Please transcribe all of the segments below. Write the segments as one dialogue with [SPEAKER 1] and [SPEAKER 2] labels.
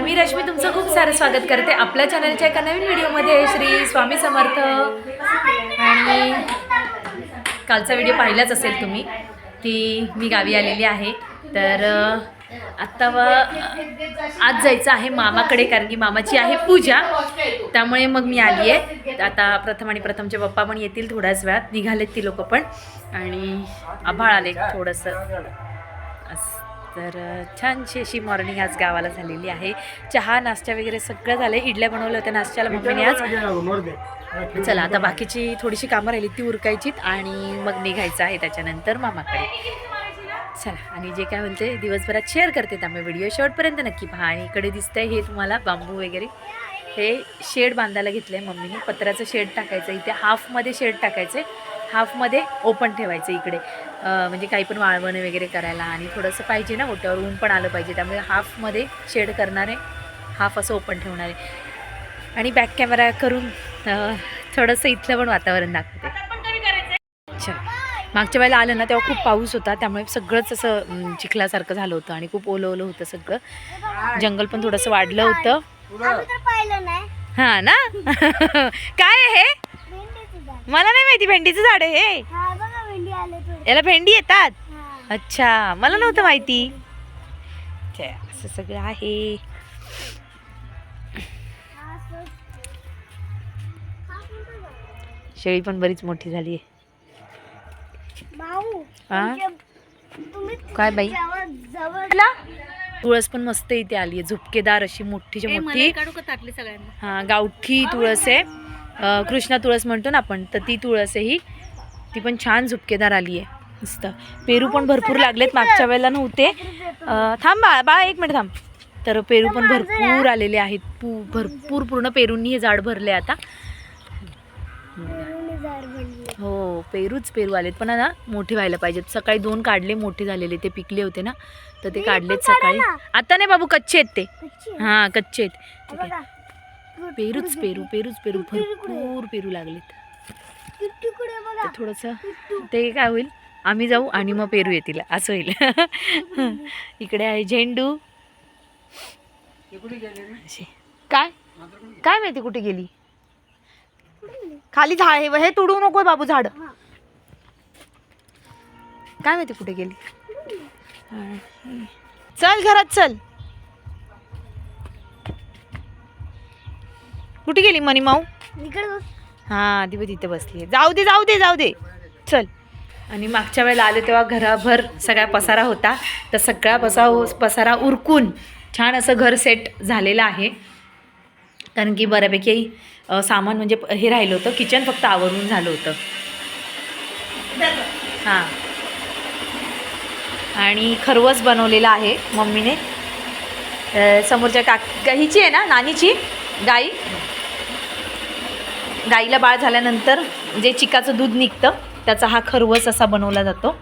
[SPEAKER 1] नमस्कार मी रश्मी तुमचं खूप सारं स्वागत करते आपल्या चॅनलच्या एका नवीन व्हिडिओमध्ये. श्री स्वामी समर्थ. आणि कालचा व्हिडिओ पाहिलाच असेल तुम्ही की मी गावी आलेली आहे. तर आत्ता व आज जायचं आहे मामाकडे कारण की मामाची आहे पूजा. त्यामुळे मग मी आली आहे. आता प्रथम आणि प्रथमचे पप्पा पण येतील थोड्याच वेळात. निघालेत ती लोक पण. आणि आभाळ आले थोडंसं. असं. तर छानशी अशी मॉर्निंग आज गावाला झालेली आहे. चहा नाश्ता वगैरे सगळं झालं इडल्या बनवल्या होत्या नाश्त्याला मम्मीने आज. चला आता बाकीची थोडीशी कामं राहिली ती उरकायचीत आणि मग निघायचं आहे त्याच्यानंतर मामाकडे. चला आणि जे काय म्हणते दिवसभरात शेअर करते त्यामुळे व्हिडिओ. शेवटपर्यंत नक्की पहा आणि इकडे दिसतंय हे तुम्हाला बांबू वगैरे. हे शेड बांधायला घेतलं आहे मम्मीने. पत्र्याचं शेड टाकायचं इथे हाफमध्ये शेड टाकायचं हाफमध्ये ओपन ठेवायचं इकडे. म्हणजे काही पण वाळवणं वगैरे करायला आणि थोडंसं पाहिजे ना ओट्यावर ऊन पण आलं पाहिजे. त्यामुळे हाफमध्ये शेड करणारे हाफ असं ओपन ठेवणार. आहे आणि बॅक कॅमेरा करून थोडंसं इथलं पण वातावरण दाखवते. अच्छा. मागच्या वेळेला आलं ना तेव्हा खूप पाऊस होता. त्यामुळे सगळंच असं चिखलासारखं झालं होतं आणि खूप ओलं ओलं होतं सगळं. जंगल पण थोडंसं वाढलं होतं.
[SPEAKER 2] आम्ही तर पाहिलं नाही.
[SPEAKER 1] हां ना? काय आहे हे?
[SPEAKER 2] भेंडीचं झाड.
[SPEAKER 1] मला नाही माहिती भेंडीचं झाड आहे हे. याला भेंडी येतात?
[SPEAKER 2] हा.
[SPEAKER 1] अच्छा. मला नव्हतं माहिती. छे, असं सगळं आहे? शेळी पण बरीच मोठी झाली आहे. हा? काय बाई? तुळस पण मस्त इथे आली आहे. झुपकेदार अशी मोठी.
[SPEAKER 2] काढू का ताटली सगळ्यांना?
[SPEAKER 1] हा गावठी तुळस आहे. कृष्णा तुळस म्हणतो ना आपण तर ती तुळस आहे ही. ती पण छान झुपकेदार आली आहे. मस्त. पेरू पण भरपूर लागलेत मागच्या वेळेला नव्हते. थांब बाळा बाळा एक मिनिट थांब. तर पेरू पण भरपूर आलेले आहेत. पू भरपूर पूर्ण पेरूंनी हे झाड भरले आता. हो पेरूच पेरू आलेत. पण ना मोठे व्हायला पाहिजेत. सकाळी दोन काढले मोठे झालेले. ते पिकले होते ना. तर ते काढलेत सकाळी. आता नाही बाबू कच्चे आहेत ते. हां कच्चे आहेत. पेरूच पेरू पेरूच पेरू? भरपूर पेरू लागलेत. ते थोडंसं
[SPEAKER 2] किट्टू
[SPEAKER 1] ते काय होईल? आम्ही जाऊ आणि मग पेरू येतील. असं होईल. इकडे आहे झेंडू. काय? काय माहिती कुठे गेली? खाली झाड हे हे तुडू नको बाबू झाड. काय माहिती कुठे गेली? चल घरात चल. कुठे गेली मनी माऊ
[SPEAKER 2] इकडे बघ.
[SPEAKER 1] हां ती तिथे बसली जाऊ दे जाऊ दे जाऊ दे. चल. आणि मागच्या वेळेला आले तेव्हा घराभर सगळा पसारा होता. तर सगळा पसा पसारा उरकून छान असं घर सेट झालेलं आहे. कारण की बऱ्यापैकी सामान म्हणजे हे राहिलं होतं. किचन फक्त आवरून झालं होतं. हां. आणि खरवस बनवलेलं आहे मम्मीने. समोरच्या काक हिची आहे ना? नानीची? गाई? गाईला बाळ झाल्यानंतर जे चिकाचं दूध निघतं त्याचा हा खरवस असा बनवला जातो.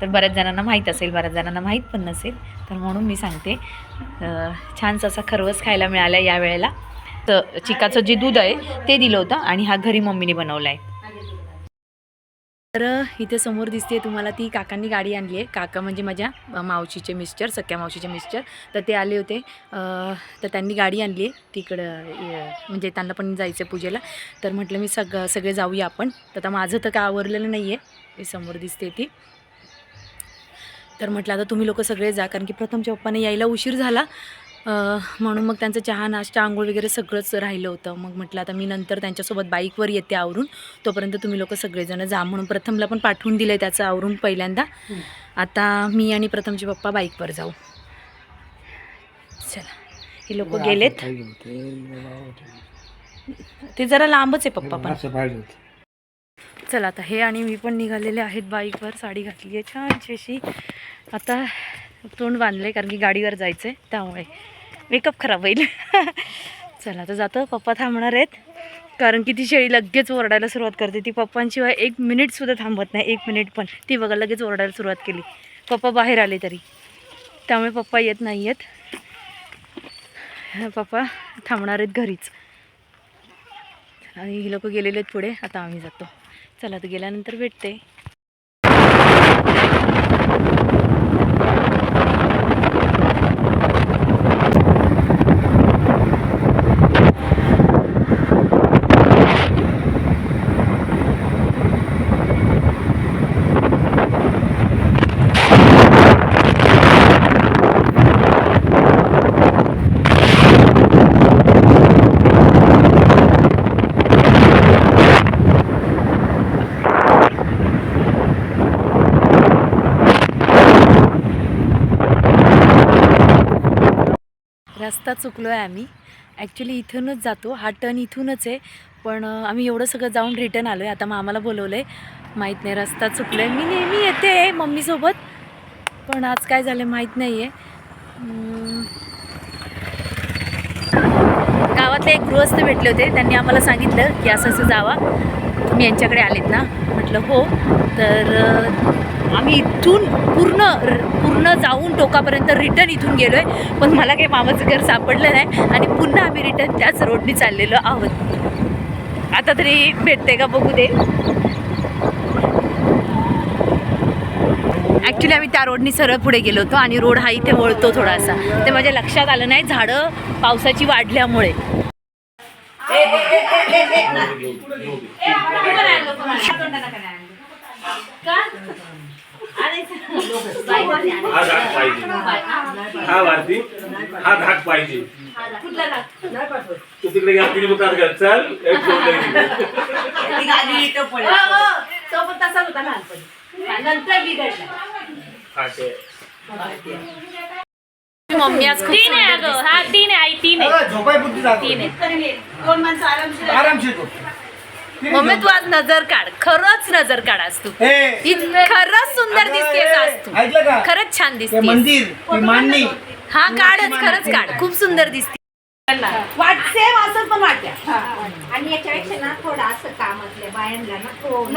[SPEAKER 1] तर बऱ्याच जणांना माहीत असेल बऱ्याच जणांना माहीत पण नसेल तर म्हणून मी सांगते छानसा असा खरवस खायला मिळाला या वेळेला. तर चिकाचं जे दूध आहे ते दिलं होतं आणि हा घरी मम्मीने बनवला आहे तर इथे समोर दिसते तुम्हाला ती काकांनी गाडी आणली आहे. काका म्हणजे माझ्या मावशीचे मिस्टर सख्या मावशीचे मिस्टर तर ते आले होते. तर त्यांनी गाडी आणली आहे तिकडं म्हणजे त्यांना पण जायचं आहे पूजेला. तर म्हटलं मी सग सगळे जाऊया आपण. तर आता माझं तर काय आवरलेलं नाही आहे मी समोर दिसते ती. तर म्हटलं आता तुम्ही लोक सगळे जा. कारण की प्रथमच्या पप्पाने यायला उशीर झाला. म्हणून मग त्यांचं चहा नाश्ता आंघोळ वगैरे सगळंच राहिलं होतं. मग म्हटलं आता मी नंतर त्यांच्यासोबत बाईकवर येते आवरून. तोपर्यंत तुम्ही लोक सगळेजण जा म्हणून प्रथमला पण पाठवून दिलं आहे त्याचं आवरून पहिल्यांदा. आता मी आणि प्रथमचे पप्पा बाईकवर जाऊ. चला. हे लोक गेलेत. ते जरा लांबच आहे पप्पा पण. चला आता हे आणि मी पण निघालेले आहेत बाईकवर. साडी घातली आहे छानशी अशी. आता तोंड बांधले कारण की गाडीवर जायचं आहे त्यामुळे. मेकअप खराब होईल. चला आता जातो. पप्पा थांबणार आहेत. कारण की ती शेळी लगेच ओरडायला सुरुवात करते. ती पप्पांशिवाय एक मिनिटसुद्धा थांबत नाही. एक मिनिट पण. ती बघा लगेच ओरडायला सुरुवात केली. पप्पा बाहेर आले तरी. त्यामुळे पप्पा येत नाही आहेत पप्पा थांबणार आहेत घरीच. आणि ही लोक गेलेले आहेत पुढे. आता आम्ही जातो. चला तर गेल्यानंतर भेटते. रस्ता चुकलो आहे आम्ही. ॲक्च्युली इथूनच जातो. हा टर्न इथूनच आहे. पण आम्ही एवढं सगळं जाऊन रिटर्न आलो आहे आता मामाला बोलवलं आहे माहीत नाही रस्ता चुकलो आहे मी नेहमी येते मम्मीसोबत. पण आज काय झालं माहीत नाही आहे गावातले एक गृहस्थ भेटले होते. त्यांनी आम्हाला सांगितलं की असं असं जावा. तुम्ही यांच्याकडे आलेत ना? म्हटलं हो. तर आम्ही इथून पूर्ण पूर्ण जाऊन टोकापर्यंत रिटर्न इथून गेलो आहे पण मला काही मामाचं घर सापडलं नाही आणि पुन्हा आम्ही रिटर्न त्याच रोडनी चाललेलो आहोत. आता तरी भेटते का बघू दे. ॲक्च्युली आम्ही त्या रोडनी सरळ पुढे गेलो होतो आणि रोड हा इथे वळतो थोडासा. ते माझ्या लक्षात आलं नाही झाडं पावसाची वाढल्यामुळे.
[SPEAKER 3] हा धाक पाहिजे हा भारती हा धाक पाहिजे. तू तिकडे गेला किती दुकानात गेला चल एक ठेवलं हा ते
[SPEAKER 1] मम्मी आज खूप
[SPEAKER 4] तीन आहे अगं. हा तीन आहे. आई तीन आहे.
[SPEAKER 5] झोपाय बुद्धी
[SPEAKER 4] तीन आहे.
[SPEAKER 5] आरामशीर तो
[SPEAKER 1] दिसते. मम्मी तू आज नजर काढ. खरंच नजर काढ आज तू.
[SPEAKER 5] हे.
[SPEAKER 1] इत- खरंच सुंदर
[SPEAKER 5] अगं,
[SPEAKER 1] दिसतेस आज तू. खरंच छान दिसते
[SPEAKER 5] मंदिर मांडणी.
[SPEAKER 1] हा काढच खरंच काढ. खूप सुंदर दिसते
[SPEAKER 6] आणि याच्यापेक्षा ना थोडं असं कामातल्या बायांना ना थोडं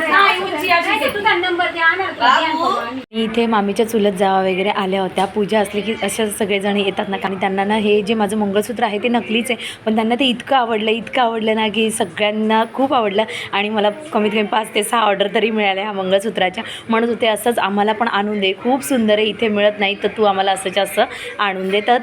[SPEAKER 1] इथे मामीच्या चुलत जावा वगैरे आल्या होत्या. पूजा असली की अशा सगळेजण येतात ना. कारण त्यांना ना हे जे माझं मंगळसूत्र आहे ते नकलीच आहे. पण त्यांना ते इतकं आवडलं इतकं आवडलं ना की सगळ्यांना खूप आवडलं. आणि मला कमीत कमी पाच ते सहा ऑर्डर तरी मिळाल्या ह्या मंगळसूत्राच्या. म्हणत होते असंच आम्हाला पण आणून दे. खूप सुंदर आहे. इथे मिळत नाही तर तू आम्हाला असंच असं आणून दे. तर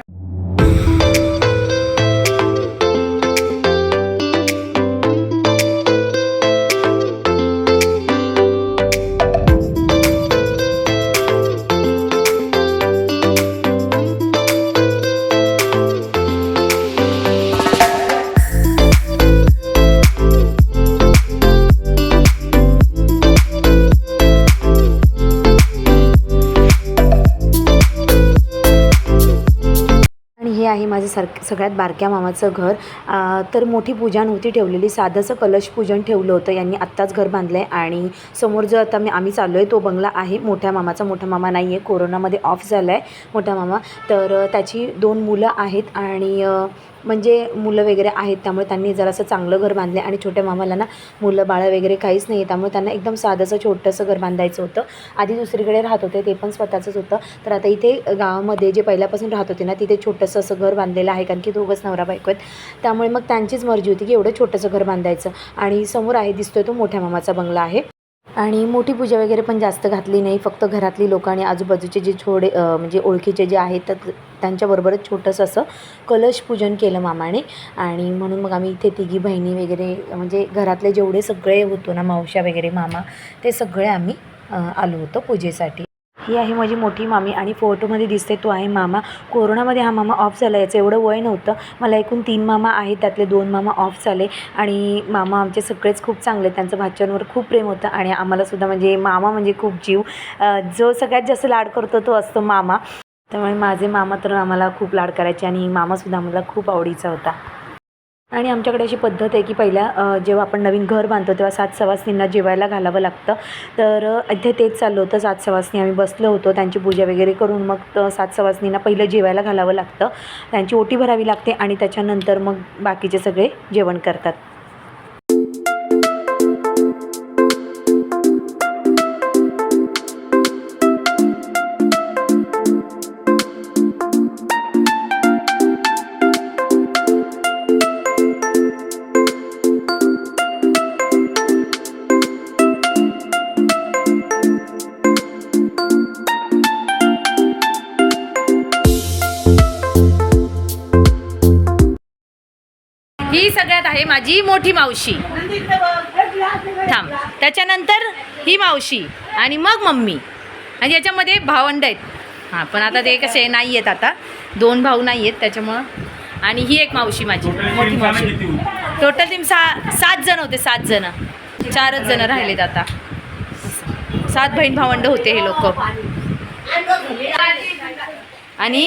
[SPEAKER 1] सर सगळ्यात बारक्या मामाचं घर. तर मोठी पूजा नव्हती ठेवलेली. साधंसं कलश पूजन ठेवलं होतं. यांनी आत्ताच घर बांधलं आहे आणि समोर जो आता मी आम्ही चाललो आहे तो बंगला आहे. मोठ्या मामाचा मोठा मामा नाही आहे कोरोनामध्ये ऑफ झाला आहे मोठा मामा. तर त्याची दोन मुलं आहेत आणि म्हणजे मुलं वगैरे आहेत त्यामुळे त्यांनी जरासं चांगलं घर बांधलं आणि छोट्या मामाला ना मुलं बाळं वगैरे काहीच नाही आहे त्यामुळे त्यांना एकदम साधंसं छोटंसं घर बांधायचं होतं. आधी दुसरीकडे राहत होते ते पण स्वतःचंच होतं. तर आता इथे गावामध्ये जे पहिल्यापासून राहत होते ना तिथे छोटंसं असं घर बांधलेलं आहे कारण की दोघंच नवरा बायको आहेत. त्यामुळे मग त्यांचीच मर्जी होती की एवढं छोटंसं घर बांधायचं. आणि समोर आहे दिसतोय तो मोठ्या मामाचा बंगला आहे. आणि मोठी पूजा वगैरे पण जास्त घातली नाही फक्त घरातली लोकं आणि आजूबाजूचे जे छोडे म्हणजे ओळखीचे जे आहेत तर त्यांच्याबरोबरच छोटंसं असं कलश पूजन केलं मामाने. आणि म्हणून मग आम्ही इथे तिघी बहिणी वगैरे म्हणजे घरातले जेवढे सगळे होतो ना मावश्या वगैरे मामा ते सगळे आम्ही आलो होतो पूजेसाठी. ही आहे माझी मोठी मामी आणि फोटोमध्ये दिसते तो आहे मामा. कोरोनामध्ये हा मामा ऑफ झाला याचं एवढं वय नव्हतं. मला एकूण तीन मामा आहेत त्यातले दोन मामा ऑफ झाले. आणि मामा आमचे सगळेच खूप चांगले त्यांचं भाच्यांवर खूप प्रेम होतं आणि आम्हालासुद्धा म्हणजे मामा म्हणजे खूप जीव. जो सगळ्यात जास्त लाड करतो तो असतो मामा. त्यामुळे माझे मामा तर आम्हाला खूप लाड करायचे आणि मामासुद्धा आम्हाला खूप आवडीचा होता. आणि आमच्याकडे अशी पद्धत आहे की पहिल्या जेव्हा आपण नवीन घर बांधतो तेव्हा सात सवासनींना जेवायला घालावं लागतं. तर अ, इथे तेच चाललं होतं सात सवासनी. आम्ही बसलो होतो त्यांची पूजा वगैरे करून मग सात सवासनींना पहिलं जेवायला घालावं लागतं. त्यांची ओटी भरावी लागते आणि त्याच्यानंतर मग बाकीचे सगळे जेवण करतात. सगळ्यात आहे माझी मोठी मावशी. थांब. त्याच्यानंतर ही मावशी आणि मग मम्मी. आणि याच्यामध्ये भावंड आहेत. हां पण आता ते कसे नाही आहेत आता. दोन भाऊ नाही आहेत त्याच्यामुळं. आणि ही एक मावशी माझी मोठी मावशी. टोटल टीम सहा सात जण होते सात जण. चारच जण राहिलेत आता. सात बहीण भावंड होते हे लोक. आणि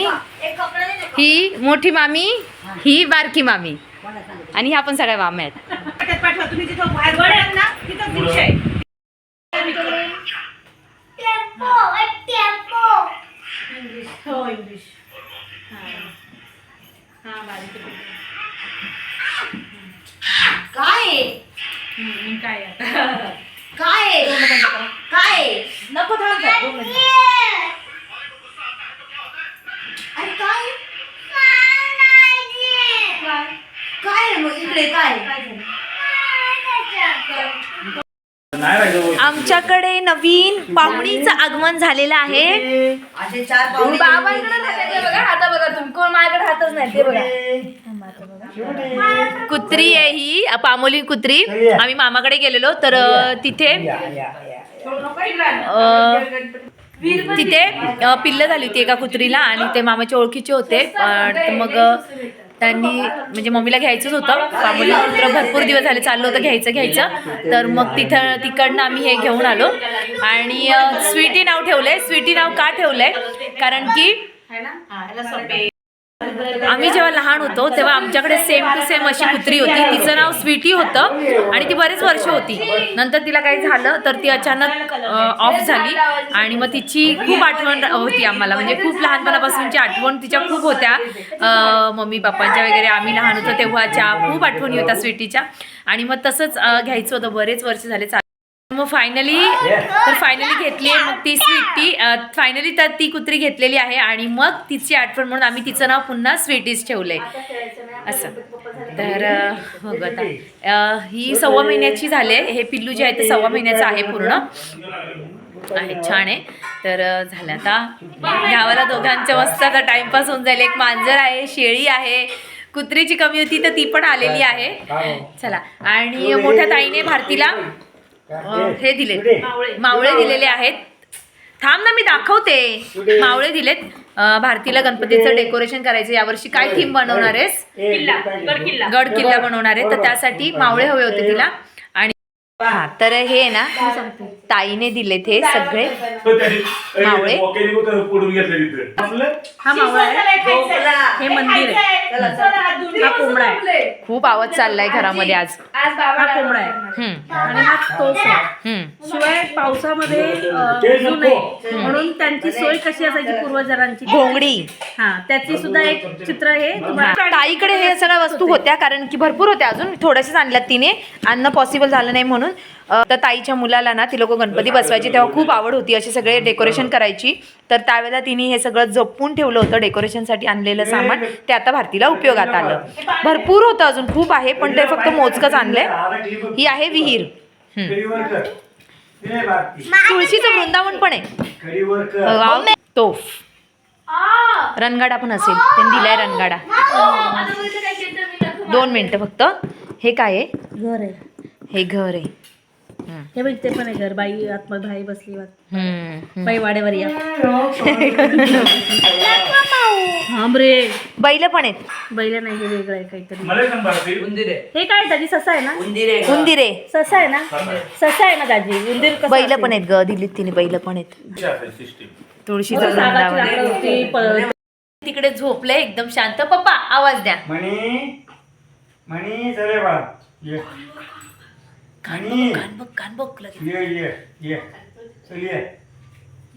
[SPEAKER 1] ही मोठी मामी ही. बारकी मामी. आणि ह्या पण सगळ्या माम्या आहेत.
[SPEAKER 6] पाठवा तुम्ही जिथं बाहेर वळाल ना तिथं खुर्ची आहे.
[SPEAKER 2] Tempo tempo.
[SPEAKER 6] हो हा.
[SPEAKER 7] काय
[SPEAKER 6] काय
[SPEAKER 7] काय
[SPEAKER 6] नको थांब.
[SPEAKER 7] अरे काय? काय? आहे मग? इकडे काय?
[SPEAKER 3] नाही राहिलं
[SPEAKER 1] आमच्याकडे नवीन पाहुणीचं आगमन झालेलं आहे.
[SPEAKER 7] असे चार पाहुणे
[SPEAKER 1] बघा आता बघा तुम्ही. कोण माझ्याकडे हातच नाही ते बघा. कुत्री आहे ही अ, पामोली कुत्री. आम्ही मामाकडे गेलेलो तर अ, तिथे अ, तिथे पिल्लं झाली होती एका कुत्रीला आणि ते मामाच्या ओळखीचे होते. मग त्यांनी म्हणजे मम्मीला घ्यायचंच होतं. पामोली कुत्र भरपूर दिवस झाले चाललं होतं घ्यायचं घ्यायचं. तर मग तिथं तिकडनं आम्ही हे घेऊन आलो. आणि स्वीटी नाव ठेवलंय. स्वीटी नाव का ठेवलंय? कारण की आम्ही जेव्हा लहान होतो तेव्हा आमच्याकडे सेम टू सेम अशी कुत्री होती. तिचं नाव स्वीटी होतं आणि ती बरेच वर्ष होती. नंतर तिला काही झालं तर ती अचानक ऑफ झाली. आणि मग तिची खूप आठवण होती आम्हाला. म्हणजे खूप लहानपणापासूनची आठवण तिच्या खूप होत्या. मम्मी पप्पांच्या वगैरे आम्ही लहान होतो तेव्हाच्या. खूप आठवणी होत्या स्वीटीच्या. आणि मग तसंच घ्यायचं होतं. बरेच वर्ष झाले चालू मग फायनली तर फायनली घेतली मग ती स्वीटी. फायनली तर ती कुत्री घेतलेली आहे आणि मग तिची आठवण म्हणून आम्ही तिचं नाव पुन्हा स्वीटीज ठेवलंय. असं. तर अ, हो आता. ही सव्वा महिन्याची झाली आहे. हे पिल्लू जे आहे ते सव्वा महिन्याचं आहे पूर्ण. आहे छान आहे. तर झालं आता. गावाला दोघांच्या मस्त आता टाइमपास होऊन जाईल. एक मांजर आहे शेळी आहे. कुत्रीची कमी होती तर ती पण आलेली आहे. चला. आणि मोठ्या ताईने भारतीला हे दिले मावळे. दिलेले आहेत. थांब ना मी दाखवते. मावळे दिलेत. अ, भारतीला गणपतीचं डेकोरेशन करायचं. यावर्षी काय थीम बनवणार आहेस?
[SPEAKER 6] किल्ला. गड किल्ला.
[SPEAKER 1] गड किल्ला बनवणार आहे. तर त्यासाठी मावळे हवे होते तिला. हा तर हे आहे ना ताईने दिलेत हे सगळे. मावळे?
[SPEAKER 3] घेतलं तिथे
[SPEAKER 6] हा मावळा. आहे हे मंदिर आहे. हा कोंबडा आहे.
[SPEAKER 1] खूप आवाज चाललाय घरामध्ये आज.
[SPEAKER 6] हा कोंबडा आहे.
[SPEAKER 1] हम्म,
[SPEAKER 6] आणि हा तोफ आहे. शिवाय पावसामध्ये म्हणून त्यांची सोय कशी असायची पूर्वजांची?
[SPEAKER 1] घोंगडी
[SPEAKER 6] हा त्याची सुद्धा एक चित्र हे. तुम्हाला
[SPEAKER 1] ताईकडे हे सगळ्या वस्तू होत्या कारण की भरपूर होत्या अजून. थोड्याशाच आणल्यात तिने. आणणं पॉसिबल झालं नाही म्हणून. तर ताईच्या मुलाला ना ती लोक गणपती बसवायची तेव्हा खूप आवड होती. असे सगळे डेकोरेशन करायची. तर त्यावेळेला तिने हे सगळं जपून ठेवलं होतं डेकोरेशनसाठी आणलेलं सामान. ते आता भारतीला उपयोगात आलं. भरपूर होतं अजून. खूप आहे पण ते फक्त मोजकंच आणलंय. ही आहे. विहीर. हम्म. तुळशीचं वृंदावन पण आहे. वाव. तोफ रणगाडा पण असेल. त्यांनी दिलाय रणगाडा. दोन मिनिटं फक्त. हे काय आहे?
[SPEAKER 6] घर आहे.
[SPEAKER 1] हे घर आहे.
[SPEAKER 6] हे बघ ते पण आहे घर. बाई आतमध्ये बाई बसली वाट. बाई वाड्यावर या. रे.
[SPEAKER 1] बैल पण आहेत.
[SPEAKER 6] बैल नाही हे वेगळं आहे काहीतरी. हे काय दाजी ससा आहे ना?
[SPEAKER 1] उंदिरे
[SPEAKER 6] ससा आहे ना? ससा आहे. ना दाजी? उंदीर
[SPEAKER 1] बैल? पण आहेत ग. दिलीत तिने बैल पण आहेत. तुळशीचं
[SPEAKER 6] होती,
[SPEAKER 1] तिकडे झोपले एकदम शांत. पप्पा आवाज द्या.
[SPEAKER 5] म्हणी म्हणी चले बा ये. म्हणी
[SPEAKER 1] कान बघ कान बघ लगेच.
[SPEAKER 5] ये ये ये. चल ये.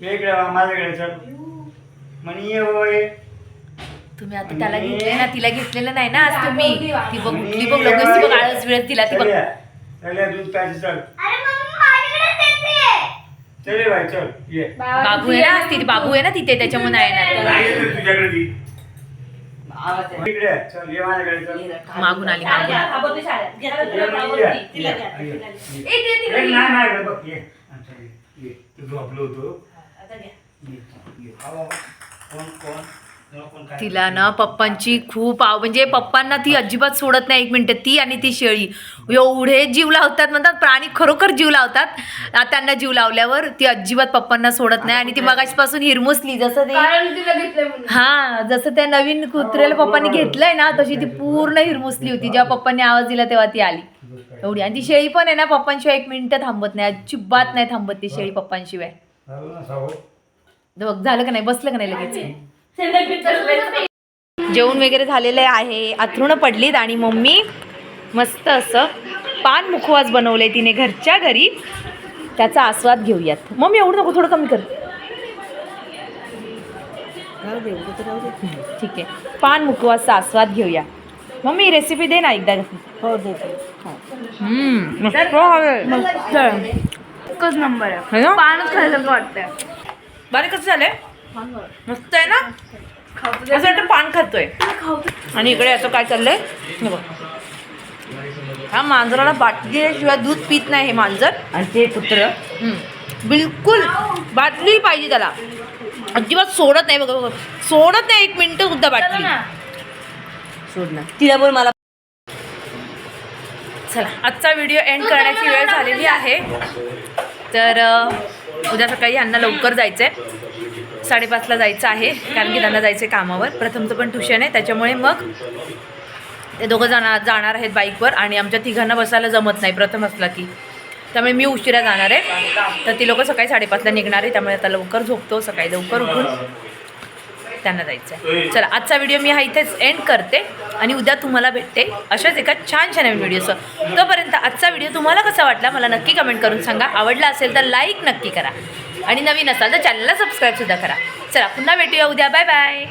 [SPEAKER 5] ये इकडे बा माझ्याकडे चल. म्हणी ये बाबा ये.
[SPEAKER 1] तुम्ही आता त्याला घेतले ना तिला घेतलेलं नाही ना आज तुम्ही. ती बघ उठली बघ लगेच ती बघ आळस विळस दिला ती
[SPEAKER 5] चल
[SPEAKER 1] बघ.
[SPEAKER 5] ये. चल ये दूध प्यायचं चल
[SPEAKER 2] अरे मम्मी माझ्याकडे देते
[SPEAKER 5] चल ये बाई चल ये
[SPEAKER 1] बाबू आहे ना तिथे बाबू आहे ना तिथे त्याच्यामुळे नाही येणार
[SPEAKER 3] नाही येत तुझ्याकडे ती
[SPEAKER 5] इकडे ये. चल ये माझ्याकडे चल
[SPEAKER 1] मागून आली मागून
[SPEAKER 6] हा,
[SPEAKER 5] ये,
[SPEAKER 6] तिला
[SPEAKER 5] म्हणी
[SPEAKER 6] आवडते.
[SPEAKER 5] ये.
[SPEAKER 6] तिला
[SPEAKER 5] ये,
[SPEAKER 6] घ्या,
[SPEAKER 5] ये,
[SPEAKER 6] तिला
[SPEAKER 5] ये.
[SPEAKER 6] घ्या. ए, ते तिला
[SPEAKER 5] ये,
[SPEAKER 6] घ्या.
[SPEAKER 5] नाही, नाही, बघ, ये. हा, चल, ये, ये.
[SPEAKER 3] तू झोपलो होतो.
[SPEAKER 5] ये, ये. हा, बाबा. कोण कोण
[SPEAKER 1] तिला ना पप्पांची खूप आव म्हणजे पप्पांना ती अजिबात सोडत नाही एक मिनिट. ती आणि ती शेळी. एवढे जीव लावतात म्हणतात प्राणी खरोखर जीव लावतात. त्यांना जीव लावल्यावर ती अजिबात पप्पांना सोडत नाही. आणि ती मगाशपासून हिरमुसली जसं ते हा जसं त्या नवीन कुत्र्याला पप्पांनी घेतलंय ना तशी ती पूर्ण हिरमुसली होती. जेव्हा पप्पांनी आवाज दिला तेव्हा ती आली. एवढी. आणि ती शेळी पण आहे ना पप्पांशिवाय एक मिनिटं थांबत नाही. अजिबात नाही थांबत ती शेळी पप्पांशिवाय? बघ झालं का नाही? बसलं का नाही लगेच? जेवण वगैरे झालेलं आहे. अथरुणं पडलीत आणि मम्मी मस्त असं पान मुखवास बनवलंय तिने घरच्या घरी. त्याचा आस्वाद घेऊयात. मम्मी एवढं नको थोडं कमी कर. हं, ठीक आहे. पान मुखवासचा आस्वाद घेऊया. मम्मी रेसिपी दे ना एकदा.
[SPEAKER 6] हो
[SPEAKER 1] आहे.
[SPEAKER 4] एकच नंबर आहे.
[SPEAKER 1] है?
[SPEAKER 4] पानच खायला वाटतंय.
[SPEAKER 1] बारीक कसं झालंय? मस्त आहे ना असं वाटतं पान खातोय. आणि इकडे आता काय चाललंय? हे मांजराला बाटलीशिवाय दूध पित नाही हे मांजर.
[SPEAKER 6] आणि ते कुत्र.
[SPEAKER 1] बिलकुल. बाटली पाहिजे त्याला. अजिबात सोडत नाही. बघा बघा. सोडत नाही एक मिनिट सुद्धा बाटली.
[SPEAKER 6] सोड ना. तिला बोल मला.
[SPEAKER 1] चला. आजचा व्हिडिओ एंड करण्याची वेळ झालेली आहे. तर उद्या सकाळी यांना लवकर जायचं आहे साडेपाचला जायचं आहे कारण की त्यांना जायचं आहे कामावर प्रथमचं पण ट्युशन आहे त्याच्यामुळे मग ते दोघं जाणार जाणार आहेत बाईकवर आणि आमच्या तिघांना बसायला जमत नाही प्रथम असला की. त्यामुळे मी उशिरा जाणार आहे. तर ती लोकं सकाळी साडेपाचला निघणार आहे त्यामुळे आता लवकर झोपतो सकाळी लवकर उठून त्यांना जायचं आहे चला आजचा व्हिडिओ मी हा इथेच एंड करते आणि उद्या तुम्हाला भेटते अशाच एका छान नवीन व्हिडिओचं तोपर्यंत आजचा व्हिडिओ तुम्हाला कसा वाटला मला नक्की कमेंट करून सांगा. आवडला असेल तर लाईक नक्की करा. आणि नवीन असाल तर चॅनलला सबस्क्राईबसुद्धा करा. चला पुन्हा भेटूया उद्या. Bye bye